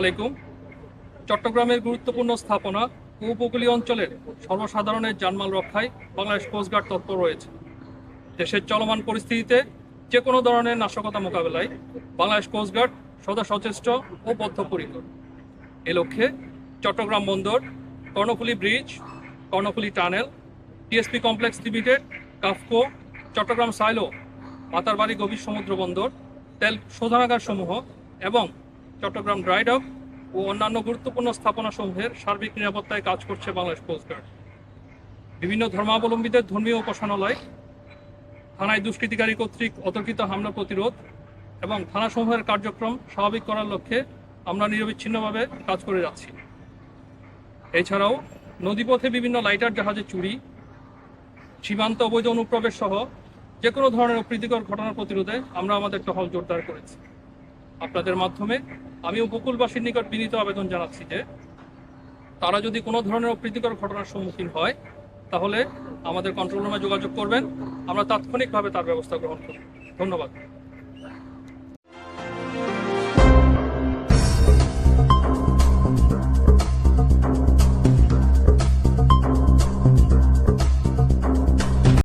আলাইকুম। চট্টগ্রামের গুরুত্বপূর্ণ স্থাপনা ও উপকূলীয় অঞ্চলের সর্বসাধারণের জানমাল রক্ষায় বাংলাদেশ কোস্টগার্ড তৎপর রয়েছে। দেশের চলমান পরিস্থিতিতে যে কোনো ধরনের নাশকতা মোকাবেলায় বাংলাদেশ কোস্টগার্ড সদা সচেষ্ট ও বদ্ধপরিকর। এ লক্ষ্যে চট্টগ্রাম বন্দর, Karnaphuli bridge, Karnaphuli tunnel TSP complex limited, KAFCO, Chattogram silo Patarbari গভীর সমুদ্র বন্দর, তেল শোধনাগার সমূহ এবং চট্টগ্রাম ড্রাইডক ও অন্যান্য গুরুত্বপূর্ণ স্থাপনাসমূহের সার্বিক নিরাপত্তায় কাজ করছে বাংলাদেশ কোস্টগার্ড বিভিন্ন ধর্মাবলম্বীদের ধর্মীয় উপাসনালয়, থানায় দুষ্কৃতিকারী কর্তৃক অতর্কিত হামলা প্রতিরোধ এবং থানাসমূহের কার্যক্রম স্বাভাবিক করার লক্ষ্যে আমরা নিরবিচ্ছিন্নভাবে কাজ করে যাচ্ছি। এছাড়াও নদীপথে বিভিন্ন লাইটার জাহাজে চুরি, সীমান্ত অবৈধ অনুপ্রবেশ সহ যে কোনো ধরনের অপ্রীতিকর ঘটনা প্রতিরোধে আমরা আমাদের টহল জোরদার করেছি। আপনাদের মাধ্যমে আমি উপকূলবাসীর নিকট বিনীত আবেদন জানাচ্ছি যে, তারা যদি কোনো ধরনের অপ্রীতিকর ঘটনার সম্মুখীন হয়, তাহলে আমাদের কন্ট্রোল রুমে যোগাযোগ করবেন। আমরা তাৎক্ষণিকভাবে তার ব্যবস্থা গ্রহণ করব। ধন্যবাদ।